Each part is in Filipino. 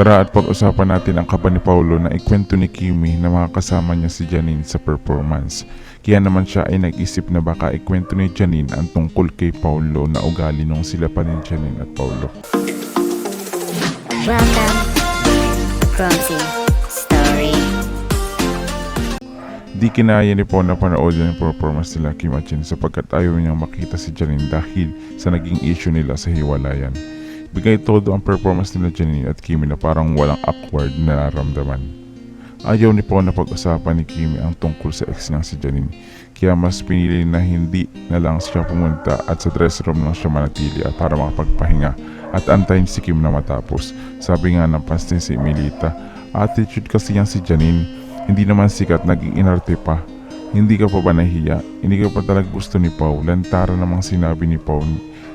Tara at pag-usapan natin ang kaba ni Paulo na ikwento ni Kimi na mga kasama niya si Janine sa performance. Kaya naman siya ay nag-isip na baka ikwento ni Janine ang tungkol kay Paulo na ugali nung sila pa ni Janine at Paulo. Welcome Promsy Story. Di kinaya ni Pao na panoodin ang performance nila Kim at Jin sapagkat ayaw niyang makita si Janine dahil sa naging issue nila sa hiwalayan. Bigay todo ang performance nila Janine at Kimi na parang walang awkward na nararamdaman. Ayaw ni Pao na pag-usapan ni Kimi ang tungkol sa ex niyang si Janine kaya mas pinili na hindi na lang siya pumunta at sa dress room lang siya manatili at para makapagpahinga at antayin si Kim na matapos. Sabi nga ng fans ni si Melita, attitude kasi yan si Janine, hindi naman sikat naging inarte pa. Hindi ka pa ba nahiya? Hindi ka pa talaga gusto ni Pau. Lantara namang sinabi ni Pau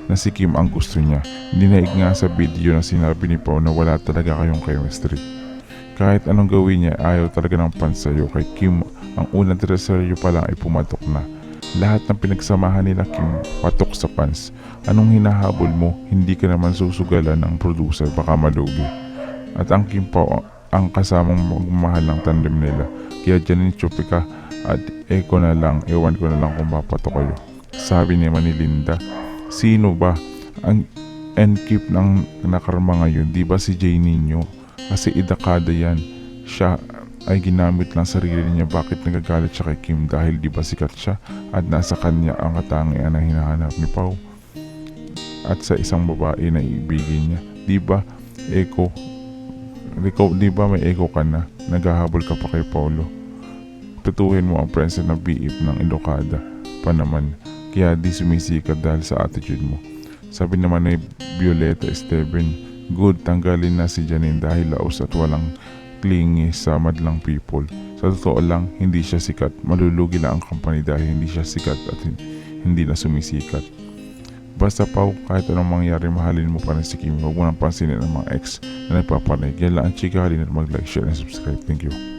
na si Kim ang gusto niya. Dinaig nga sa video na sinabi ni Pau na wala talaga kayong chemistry. Kahit anong gawin niya, ayaw talaga ng fans sa'yo. Kay Kim, ang unang tresaryo pa lang ay pumatok na. Lahat ng pinagsamahan nila Kim, patok sa fans. Anong hinahabol mo? Hindi ka naman susugalan ng producer, baka malugi. At ang Kim Pao, ang kasamang magmahal ng tandem nila. Kaya Janine Chupika at Eko na lang, ewan ko na lang kung mapato kayo. Sabi ni Linda, sino ba ang keep ng nakarma ngayon? Di ba si Jay Nino? Kasi idakada yan. Siya ay ginamit lang sarili niya bakit nagagalit siya kay Kim dahil di ba sikat siya at nasa kanya ang katangian na hinahanap ni Pau at sa isang babae na ibigin niya. Di ba, Eko, ikaw, di ba may ego ka na? Naghahabol ka pa kay Paulo. Tutuhin mo ang prensa ng biip ng Ilocada pa naman. Kaya di sumisikat dahil sa attitude mo. Sabi naman ni Violeta Esteban, good tanggalin na si Janine dahil laos at walang clingy sa madlang people. Sa totoo lang, hindi siya sikat. Malulugi lang ang company dahil hindi siya sikat at hin- hindi na sumisikat. Basta pa kahit anong mangyari, mahalin mo pa rin si Kim. Huwag mo nang pansinin ang mga ex na nagpapanay. Yan lang ang chika. Halina at mag-like, share, and subscribe. Thank you.